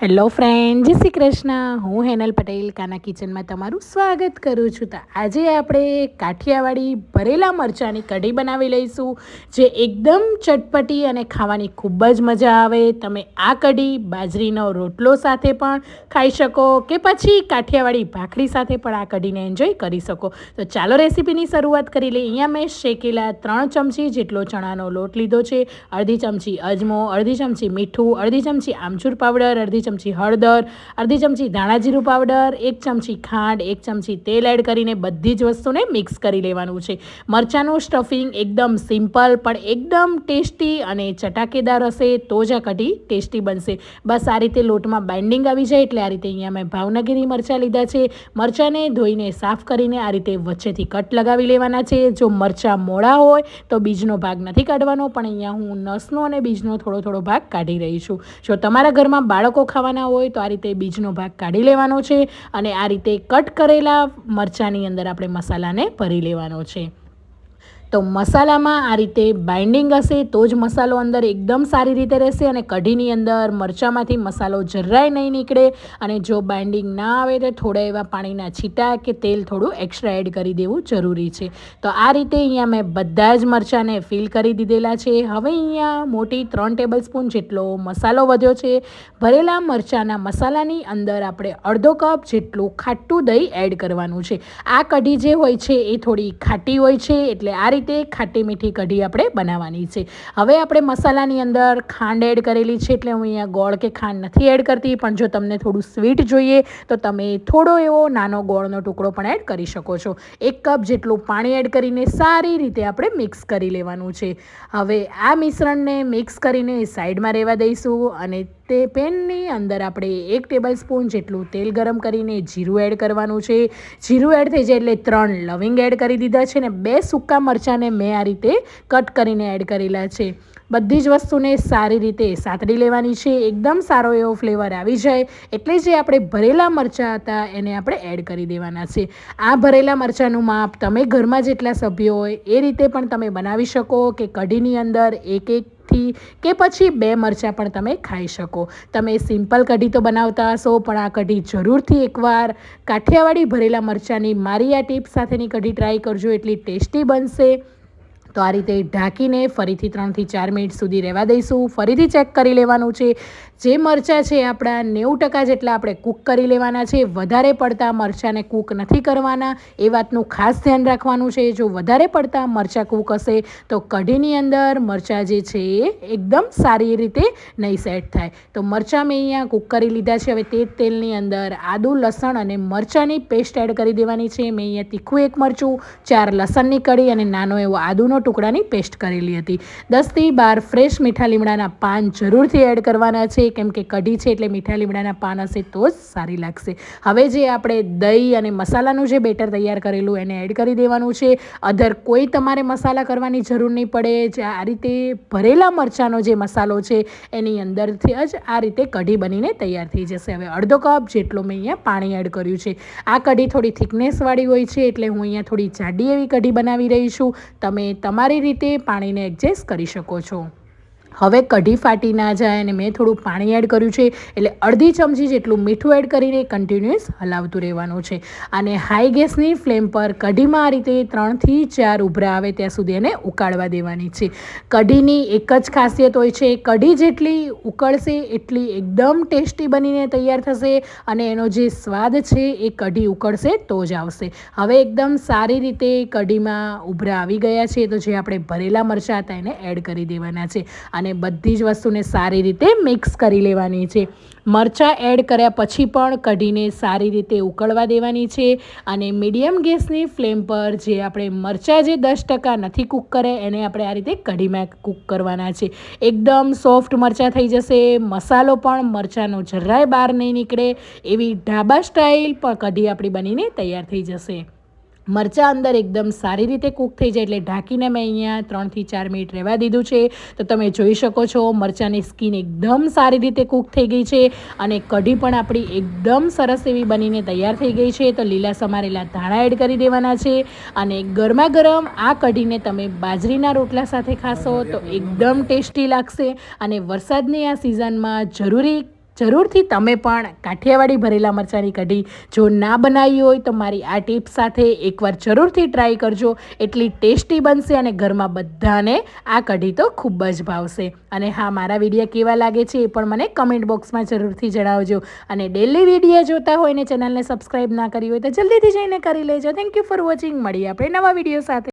Hello friend જય શ્રી કૃષ્ણ. હું હેનલ પટેલ, કાના કિચનમાં તમારું સ્વાગત કરું છું. તો આજે આપણે કાઠિયાવાડી ભરેલા મરચાંની કઢી બનાવી લઈશું, જે એકદમ ચટપટી અને ખાવાની ખૂબ જ મજા આવે. તમે આ કઢી બાજરીનો રોટલો સાથે પણ ખાઈ શકો કે પછી કાઠિયાવાડી ભાખરી સાથે પણ આ કઢીને એન્જોય કરી શકો. તો ચાલો રેસીપીની શરૂઆત કરી લઈએ. અહીંયા મેં શેકેલા ત્રણ ચમચી જેટલો ચણાનો લોટ લીધો છે. અડધી ચમચી અજમો, અડધી ચમચી મીઠું, અડધી ચમચી આમચૂર પાવડર, અડધી ચમચી હળદર, અડધી ચમચી ધાણા જીરું પાવડર એક ચમચી ખાંડ, એક ચમચી તેલ એડ કરીને બધી જ વસ્તુને મિક્સ કરી લેવાનું છે. મરચાંનું સ્ટફિંગ એકદમ સિમ્પલ પણ એકદમ ટેસ્ટી અને ચટાકેદાર હશે તો જ આ કઢી ટેસ્ટી બનશે. બસ આ રીતે લોટમાં બાઇન્ડિંગ આવી જાય એટલે આ રીતે અહીંયા મેં ભાવનગરી મરચાં લીધા છે. મરચાંને ધોઈને સાફ કરીને આ રીતે વચ્ચેથી કટ લગાવી લેવાના છે. જો મરચાં મોડા હોય તો બીજનો ભાગ નથી કાઢવાનો, પણ અહીંયા હું નસનો અને બીજનો થોડો થોડો ભાગ કાઢી રહી છું. જો તમારા ઘરમાં બાળકો ખાવાના હોય તો આ રીતે બીજનો ભાગ કાઢી લેવાનો છે અને આ રીતે કટ કરેલા મરચાંની અંદર આપણે મસાલાને ભરી લેવાનો છે. તો મસાલામાં આ રીતે બાઇન્ડિંગ હશે તો જ મસાલો અંદર એકદમ સારી રીતે રહેશે અને કઢીની અંદર મરચાંમાંથી મસાલો જરાય નહીં નીકળે. અને જો બાઇન્ડિંગ ના આવે તો થોડા એવા પાણીના છીટા કે તેલ થોડું એક્સ્ટ્રા એડ કરી દેવું જરૂરી છે. તો આ રીતે અહીંયા મેં બધા જ મરચાંને ફિલ કરી દીધેલા છે. હવે અહીંયા મોટી ત્રણ ટેબલ સ્પૂન જેટલો મસાલો વધ્યો છે. ભરેલા મરચાંના મસાલાની અંદર આપણે અડધો કપ જેટલું ખાટું દહીં એડ કરવાનું છે. આ કઢી જે હોય છે એ થોડી ખાટી હોય છે, એટલે આ રીતે ખાટી મીઠી કઢી આપણે બનાવવાની છે. હવે આપણે મસાલાની અંદર ખાંડ એડ કરેલી છે એટલે હું અહીંયા ગોળ કે ખાંડ નથી એડ કરતી, પણ જો તમને થોડું સ્વીટ જોઈએ તો તમે થોડો એવો નાનો ગોળનો ટુકડો પણ એડ કરી શકો છો. એક કપ જેટલું પાણી એડ કરીને સારી રીતે આપણે મિક્સ કરી લેવાનું છે. હવે આ મિશ્રણને મિક્સ કરીને સાઈડમાં રહેવા દઈશું અને તે પેનની અંદર આપણે એક ટેબલ સ્પૂન જેટલું તેલ ગરમ કરીને જીરું એડ કરવાનું છે. જીરું એડ થઈ જાય એટલે ત્રણ લવિંગ એડ કરી દીધા છે ને બે સૂકા મરચાંને મેં આ રીતે કટ કરીને એડ કરેલા છે. બધી જ વસ્તુને સારી રીતે સાતડી લેવાની છે. એકદમ સારો એવો ફ્લેવર આવી જાય. એટલે જે આપણે ભરેલા મરચાં હતા એને આપણે એડ કરી દેવાના છે. આ ભરેલા મરચાંનું માપ તમે ઘરમાં જેટલા સભ્યો હોય એ રીતે પણ તમે બનાવી શકો કે કઢીની અંદર એક એક થી કે પછી બે મરચાં પણ તમે ખાઈ શકો. તમે સિમ્પલ કઢી તો બનાવતા હશો, પણ આ કઢી જરૂરથી એકવાર કાઠિયાવાડી ભરેલા મરચાંની મારી આ ટીપ સાથેની કઢી ટ્રાય કરજો, એટલી ટેસ્ટી બનશે. તો આ રીતે ઢાંકીને ફરીથી ત્રણથી ચાર મિનિટ સુધી રહેવા દઈશું. ફરીથી ચેક કરી લેવાનું છે. જે મરચાં છે આપણા નેવું ટકા જેટલા આપણે કૂક કરી લેવાના છે. વધારે પડતા મરચાંને કૂક નથી કરવાના. એ વાતનું ખાસ ધ્યાન રાખવાનું છે. જો વધારે પડતા મરચાં કૂક હશે, તો કઢીની અંદર મરચાં જે છે એ એકદમ સારી રીતે નહીં સેટ થાય. તો મરચાં મેં અહીંયા કૂક કરી લીધા છે. હવે તે તેલની અંદર આદું, લસણ અને મરચાંની પેસ્ટ એડ કરી દેવાની છે. મેં અહીંયા તીખું એક મરચું, ચાર લસણની કઢી અને નાનો એવો આદુનો ટુકડાની પેસ્ટ કરેલી હતી. દસથી બાર ફ્રેશ મીઠા લીમડાના પાન જરૂરથી એડ કરવાના છે. કેમ કે કઢી છે એટલે મીઠા લીમડાના પાન હશે તો જ સારી લાગશે. હવે જે આપણે દહીં અને મસાલાનું જે બેટર તૈયાર કરેલું એને એડ કરી દેવાનું છે. અધર કોઈ તમારે મસાલા કરવાની જરૂર નહીં પડે. જે આ રીતે ભરેલા મરચાંનો જે મસાલો છે, એની અંદરથી જ આ રીતે કઢી બનીને તૈયાર થઈ જશે. હવે અડધો કપ જેટલો મેં અહીંયા પાણી એડ કર્યું છે. આ કઢી થોડી થિકનેસવાળી હોય છે, એટલે હું અહીંયા થોડી જાડી એવી કઢી બનાવી રહી છું. તમે તમારી રીતે પાણીને એડજસ્ટ કરી શકો છો. હવે કઢી ફાટી ના જાય અને મેં થોડું પાણી એડ કર્યું છે, એટલે અડધી ચમચી જેટલું મીઠું એડ કરીને કન્ટિન્યુઅસ હલાવતું રહેવાનું છે. અને હાઈ ગેસની ફ્લેમ પર કઢીમાં આ રીતે ત્રણથી ચાર ઉભરા આવે ત્યાં સુધી એને ઉકાળવા દેવાની છે. કઢીની એક જ ખાસિયત હોય છે, કઢી જેટલી ઉકળશે એટલી એકદમ ટેસ્ટી બનીને તૈયાર થશે અને એનો જે સ્વાદ છે એ કઢી ઉકળશે તો જ આવશે. હવે એકદમ સારી રીતે કઢીમાં ઉભરા આવી ગયા છે, તો જે આપણે ભરેલા મરચાં હતા એને એડ કરી દેવાના છે. અને બધી જ વસ્તુને સારી રીતે મિક્સ કરી લેવાની છે. મરચાં એડ કર્યા પછી પણ કઢીને સારી રીતે ઉકળવા દેવાની છે અને મીડિયમ ગેસની ફ્લેમ પર જે આપણે મરચાં જે દસ ટકા નથી કૂક કરે એને આપણે આ રીતે કઢીમાં કૂક કરવાના છે. એકદમ સોફ્ટ મરચાં થઈ જશે, મસાલો પણ મરચાંનો જરાય બહાર નહીં નીકળે, એવી ઢાબા સ્ટાઇલ પણ કઢી આપણી બનીને તૈયાર થઈ જશે. મરચાં અંદર એકદમ સારી રીતે કૂક થઈ જાય એટલે ઢાંકીને મેં અહીંયા ત્રણથી ચાર મિનિટ રહેવા દીધું છે. તો તમે જોઈ શકો છો, મરચાંની સ્કીન એકદમ સારી રીતે કૂક થઈ ગઈ છે અને કઢી પણ આપણી એકદમ સરસ એવી બનીને તૈયાર થઈ ગઈ છે. તો લીલા સમારેલા ધાણા એડ કરી દેવાના છે અને ગરમા ગરમ આ કઢીને તમે બાજરીના રોટલા સાથે ખાશો તો એકદમ ટેસ્ટી લાગશે અને વરસાદની આ સિઝનમાં જરૂરી જરૂરથી તમે પણ કાઠિયાવાડી ભરેલા મરચાંની કઢી જો ના બનાવી હોય તો મારી આ ટીપ સાથે એકવાર જરૂરથી ટ્રાય કરજો. એટલી ટેસ્ટી બનશે અને ઘરમાં બધાને આ કઢી તો ખૂબ જ ભાવશે. અને હા, મારા વિડીયા કેવા લાગે છે એ પણ મને કમેન્ટ બોક્સમાં જરૂરથી જણાવજો. અને ડેલી વિડીયા જોતા હોય ને ચેનલને સબસ્ક્રાઈબ ના કરી હોય તો જલ્દીથી જઈને કરી લેજો. થેન્ક યુ ફોર વોચિંગ મળીએ આપણે નવા વીડિયો સાથે.